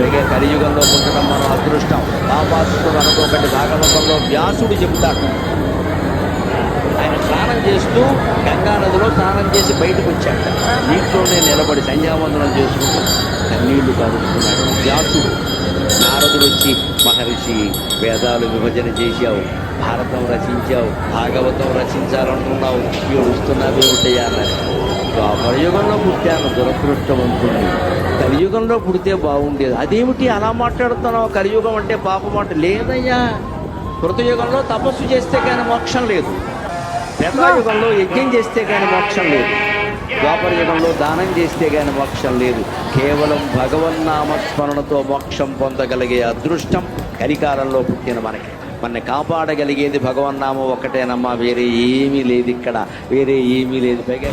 పైగా కలియుగంలో పుట్టడం మన అదృష్టం. కాపాసుడు అనుకోకండి భాగవతంలో వ్యాసుడు చెబుతాడు. ఆయన స్నానం చేస్తూ గంగా నదిలో స్నానం చేసి బయటకు వచ్చాడు నీటిలోనే నిలబడి సంధ్యావందనం చేసుకుంటూ కన్నీళ్ళు కారుస్తున్నాడు వ్యాసుడు. నారదుడు వచ్చి మహర్షి వేదాలు విభజన చేశావు. భారతం రచించావు. భాగవతం రచించాలనుకున్నావు ఏడుస్తున్నావేమిటయ్యా? అన్నారు ప్రయోగంలో పుట్టాను దురదృష్టవంతుణ్ణి. కలియుగంలో పుడితే బాగుండేది. అదేమిటి అలా మాట్లాడుతున్నావు? కలియుగం అంటే పాపం అంటే లేదయ్యా. కృతయుగంలో తపస్సు చేస్తే కానీ మోక్షం లేదు. త్రేతాయుగంలో యజ్ఞం చేస్తే కానీ మోక్షం లేదు. ద్వాపర యుగంలో దానం చేస్తే కానీ మోక్షం లేదు. కేవలం భగవన్నామస్మరణతో మోక్షం పొందగలిగే అదృష్టం కలికాలంలో పుట్టిన మనకి. మన కాపాడగలిగేది భగవన్నామం ఒక్కటేనమ్మా. వేరే ఏమీ లేదు ఇక్కడ. వేరే ఏమీ లేదు. పైగా